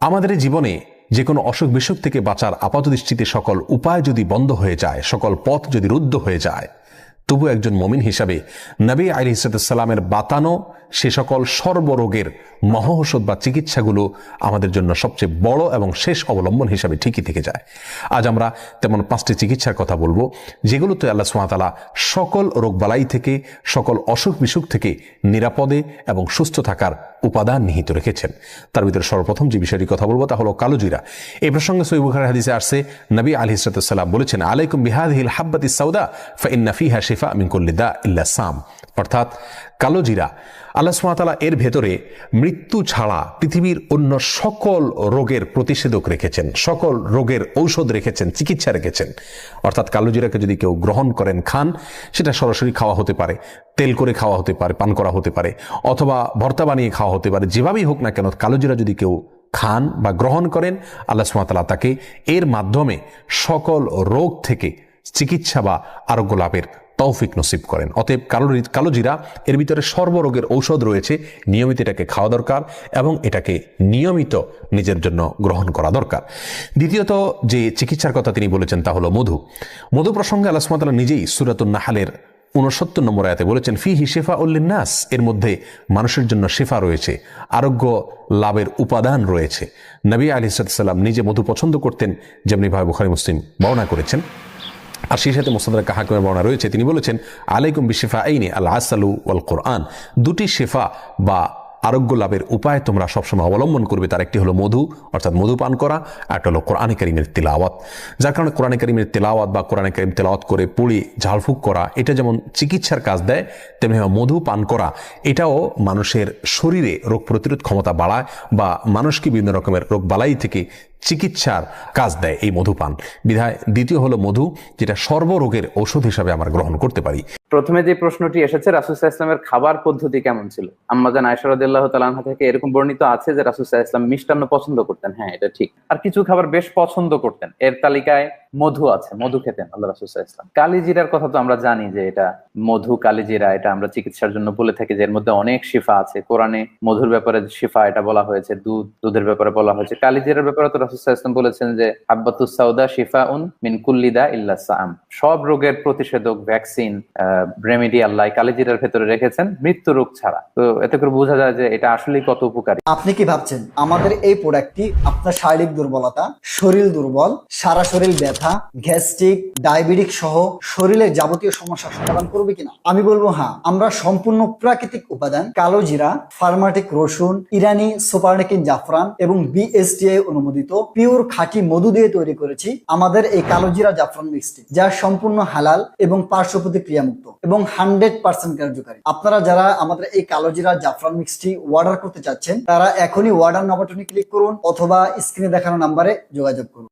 আমাদের জীবনে যে কোনো অসুখ বিসুখ থেকে বাঁচার আপাতদৃষ্টিতে সকল উপায় যদি বন্ধ হয়ে যায়, সকল পথ যদি রুদ্ধ হয়ে যায় তবু একজন মমিন হিসাবে নবী আলী ইসালামের বাতানো সে সকল সর্বরোগের মহৌষধ বা চিকিৎসাগুলো আমাদের জন্য সবচেয়ে বড় এবং শেষ অবলম্বন হিসাবে ঠিকই থেকে যায়। আজ আমরা তেমন পাঁচটি চিকিৎসার কথা বলব, যেগুলোতে আল্লাহ সুমাতালা সকল রোগবালাই থেকে, সকল অসুখ বিসুখ থেকে নিরাপদে এবং সুস্থ থাকার উপাদান নিহিত রেখেছেন। তার ভিতরে সর্বপ্রথম যে বিষয়টি কথা বলব তা হলো কালোজিরা। এই প্রসঙ্গে সৈব বুখার হাদিসে আসছে, নবী আলী ইসরাতাম বলেছেন, আলাইকুম বিহাদিল হাব্বাতি সাউদা ফাইন্না ফিহা শিফা মিন কুল্লি দা ইল্লা সাম। অর্থাৎ কালোজিরা আল্লাহ সুমাতালা এর ভেতরে মৃত্যু ছাড়া পৃথিবীর অন্য সকল রোগের প্রতিষেধক রেখেছেন, সকল রোগের ঔষধ রেখেছেন, চিকিৎসা রেখেছেন। অর্থাৎ কালোজিরাকে যদি কেউ গ্রহণ করেন, খান, সেটা সরাসরি খাওয়া হতে পারে। তেল করে খাওয়া হতে পারে, পান করা হতে পারে, অথবা ভর্তা বানিয়ে খাওয়া হতে পারে, যেভাবেই হোক না কেন কালোজিরা যদি কেউ খান বা গ্রহণ করেন, আল্লাহ সুমাতালা তাকে এর মাধ্যমে সকল রোগ থেকে চিকিৎসা বা আরোগ্য লাভের তৌফিক নসিব করেন। অতএব কালো কালোজিরা, এর ভিতরে সর্বরোগের ঔষধ রয়েছে, নিয়মিত এটাকে খাওয়া দরকার এবং এটাকে নিয়মিত নিজের জন্য গ্রহণ করা দরকার। দ্বিতীয়ত যে চিকিৎসার কথা তিনি বলেছেন তা হলো মধু। মধু প্রসঙ্গে আল্লাহ সুমাতালা নিজেই সুরাতুল নাহালের উনসত্তর নম্বর আয়াতে বলেছেন ফি হি শেফা উল্লিনাস এর মধ্যে মানুষের জন্য শেফা রয়েছে, আরোগ্য লাভের উপাদান রয়েছে। নবী আলী সাল্লাম নিজে মধু পছন্দ করতেন যেমনি ভাই বুখারি মুসলিম বর্ণনা করেছেন। আর সেই সাথে মোসাদ্দার কাহাকিমের বর্ণনা রয়েছে। তিনি বলেছেন, আলাইকুম বিশেফা আইনে আল আসালু ওয়াল কোরআন দুটি শেফা বা আরোগ্য লাভের উপায় তোমরা সবসময় অবলম্বন করবে। তার একটি হলো মধু, অর্থাৎ মধু পান করা একটা হলো কোরআনে করিমের তেলাওয়াত। যার কারণে কোরআনে করিমের তেলাওয়াত বা কোরআনে করিম তেলাওয়াত করে পড়ে ঝাড়ফুঁক করা, এটা যেমন চিকিৎসার কাজ দেয়, তেমনি মধু পান করা, এটাও মানুষের শরীরে রোগ প্রতিরোধ ক্ষমতা বাড়ায় বা মানুষকে বিভিন্ন রকমের রোগ বালাই থেকে চিকিৎসার কাজ দেয় এই মধুপান। বিধায় দ্বিতীয় হলো মধু, যেটা সর্বরোগের ঔষধ হিসাবে আমরা গ্রহণ করতে পারি। প্রথমে যে প্রশ্নটি এসেছে রাসুসা ইসলামের খাবার পদ্ধতি কেমন ছিল? আম্মাজান আয়সারদুল্লাহ তালাহা থেকে এরকম বর্ণিত আছে যে রাসুসা ইসলাম মিষ্টান্ন পছন্দ করতেন। হ্যাঁ এটা ঠিক। আর কিছু খাবার বেশ পছন্দ করতেন। এর তালিকায় মধু আছে মধু খেতেন আল্লাহ রাসুসাহ ইসলাম কালিজিরার কথা তো আমরা জানি যে এটা মধু কালিজিরা এটা আমরা চিকিৎসার জন্য বলে থাকি যে এর মধ্যে অনেক শিফা আছে। কোরআনে মধুর ব্যাপারে শিফা এটা বলা হয়েছে দুধ দুধের ব্যাপারে বলা হয়েছে। কালিজিরার ব্যাপারে তো রাসুসাহ ইসলাম বলেছেন যে হাব্বাতুস সাউদা শিফা উন মিন কুল্লিদা ইল্লা সাম সব রোগের প্রতিষেধক ভ্যাকসিন রেমেডি আল্লাহ কালিজিরার ভেতরে রেখেছেন মৃত্যু রোগ ছাড়া। তো এতে করে বোঝা যায় যে এটা আসলেই কত উপকারী। আপনি কি ভাবছেন আমাদের এই প্রোডাক্টটি আপনার শারীরিক দুর্বলতা শরীর দুর্বল সারা শরীর ব্যথা গ্যাস্ট্রিক, ডায়াবেটিক সহ শরীরের যাবতীয় সমস্যা সমাধান করবে কিনা? আমি বলব হ্যাঁ আমরা সম্পূর্ণ প্রাকৃতিক উপাদান, কালো জিরা, ফার্মাটিক রসুন, ইরানি সুপারনেকিন জাফরান এবং বিএসটিআই অনুমোদিত পিওর খাঁটি মধু দিয়ে তৈরি করেছি আমাদের এই কালো জিরা জাফরান মিক্সটি, যা সম্পূর্ণ হালাল এবং পার্শ্ব প্রতিক্রিয়ামুক্ত এবং হান্ড্রেড পার্সেন্ট কার্যকারী। আপনারা যারা আমাদের এই কালো জিরা জাফরান মিক্সটি অর্ডার করতে চাচ্ছেন, তারা এখনই অর্ডার নাম্বারটি ক্লিক করুন অথবা স্ক্রিনে দেখানো নাম্বারে যোগাযোগ করুন।